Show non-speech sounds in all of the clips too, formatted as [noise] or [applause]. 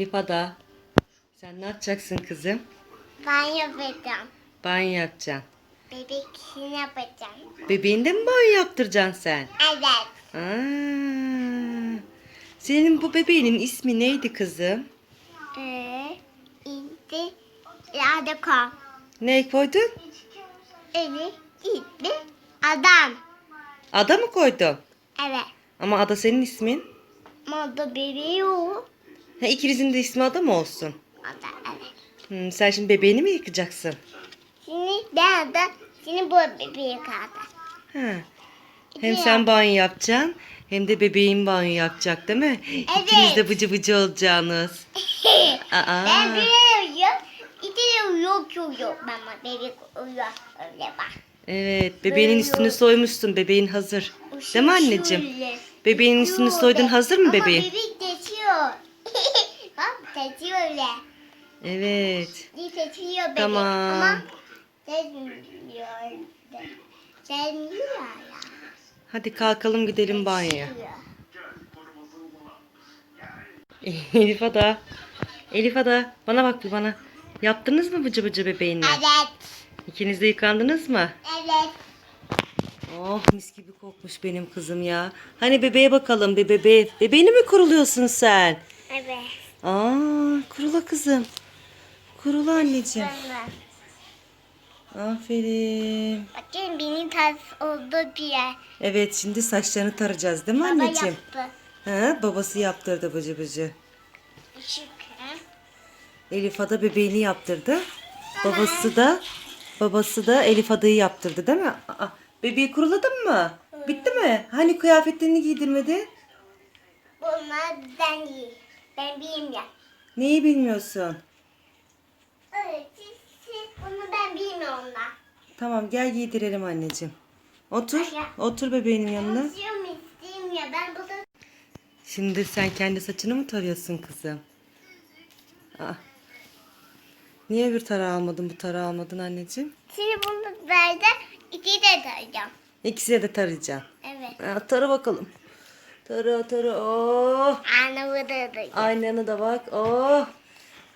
Rifada, sen ne yapacaksın kızım? Ben yapacağım. Banyo yapacaksın. Bebek işini yapacağım. Bebeğinde mi banyo yaptıracaksın sen? Evet. Aa, senin bu bebeğinin ismi neydi kızım? Ee, indi. Kal. Ne koydun? Evet. İndi. Adam. Ada mı koydun? Evet. Ama Ada senin ismin. Moda bebeği o. Ha, ikinizin de ismi Ada mı olsun? Ada evet. Hmm, sen şimdi bebeğini mi yıkacaksın? Şimdi ben de şimdi bu bebeği kaldı. Ha. Hem sen banyo yapacaksın hem de bebeğin banyo yapacak değil mi? İkiniz de bıcı bıcı olacaksınız. [laughs] Aa. ben bir uyuyor. İki de uyuyor uyuyor. Mama bebek uyuyor. Öyle bak. Evet, bebeğinin üstünü soymuşsun. Bebeğin hazır. Değil mi anneciğim? Şöyle. Bebeğin üstünü soydun hazır mı bebeğin? Ama bebek geçiyor. Geçiyor öyle. Evet. Bir geçiyor bebek Tamam. ama sevmiyor. Sevmiyor ya. Hadi kalkalım gidelim banyoya. [laughs] Elif Ada. Elif Ada. Bana bak bir bana. Yaptınız mı bıcı bıcı bebeğinle? Evet. İkiniz de yıkandınız mı? Evet. Oh mis gibi kokmuş benim kızım ya. Hani bebeğe bakalım bir bebeğe. Bebeğini mi kuruluyorsun sen? Evet. Aa kurula kızım. Kurula anneciğim. Aferin. Bakın benim tas oldu bir yer. Evet şimdi saçlarını tarayacağız değil mi Baba anneciğim? yaptı. Ha, babası yaptırdı bıcı bıcı. Işık. he? Elif Ada bebeğini yaptırdı. Babası da babası da Elif Ada'yı yaptırdı değil mi? Aa, bebeği kuruladın mı? Bitti mi? Hani kıyafetlerini giydirmedi? Bunlar ben değil. Ben bilmiyorum. Neyi bilmiyorsun? Evet, siz, siz bunu ben bilmiyorum da. Tamam gel giydirelim anneciğim. Otur. Otur bebeğinin yanına. İstiyorum isteyeyim ya. Ben burada Şimdi sen kendi saçını mı tarıyorsun kızım? Aa. Niye bir tarağı almadın bu tarağı almadın anneciğim? Şimdi bunu verdi. İki de tarayacağım. İkisine de tarayacaksın. Evet. Aa, tara bakalım. Tara tara. Oh. Anne burada da. Aynanı da bak. Oh.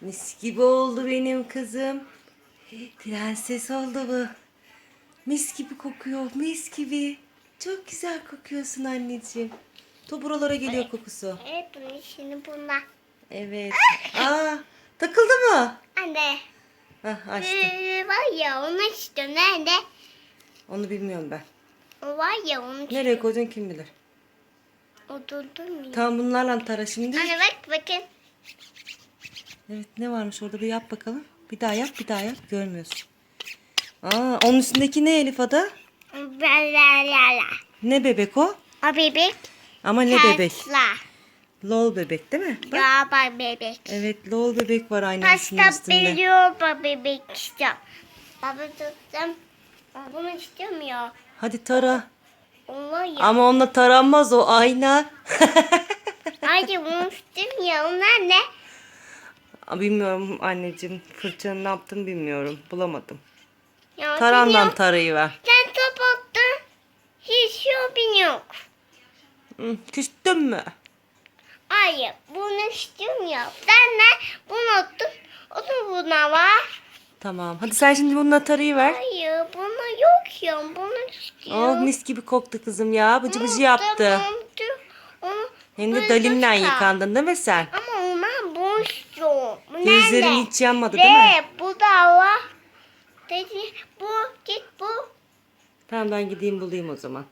Mis gibi oldu benim kızım. Prenses oldu bu. Mis gibi kokuyor. Mis gibi. Çok güzel kokuyorsun anneciğim. To buralara geliyor kokusu. Evet bunu şimdi bunlar. Evet. [laughs] Aa, takıldı mı? Anne. Hah, açtı. Ee, var ya onu istiyorum. Nerede? Onu bilmiyorum ben. O var ya onu Nereye koydun kim bilir. Oturdum ya. Tamam bunlarla tara şimdi. Anne bak bakın. Evet ne varmış orada bir yap bakalım. Bir daha yap bir daha yap. Görmüyorsun. Aa, onun üstündeki ne Elif Ada? Ne bebek o? O bebek. Ama ne bebek? Tesla. Lol bebek değil mi? Bak. Ya bak bebek. Evet lol bebek var aynasının Pasta üstünde. bak bebek istiyorum. Baba tuttum. Bunu istiyorum ya. Hadi tara. Ya. Ama onunla taranmaz o ayna. [laughs] Hayır bunu istiyorum ya. Onlar ne? Bilmiyorum anneciğim. Fırçanın ne yaptım bilmiyorum. Bulamadım. Ya Tarandan tarayı ver. sen top attın. Hiç yobin yok. Hı, küstün mü? Hayır bunu istiyorum ya. Sen ne? Bunu attın. O da buna var. Tamam. Hadi sen şimdi bununla tarayı ver. Hayır buna yok ya. Bunu. Oh mis gibi koktu kızım ya. Bıcı bıcı yaptı. Hem de dalimle yıkandın değil mi sen? Ama onlar. Bu Gözlerin hiç yanmadı değil mi? Bu da var. Dedi bu git bu. Tamam ben gideyim bulayım o zaman.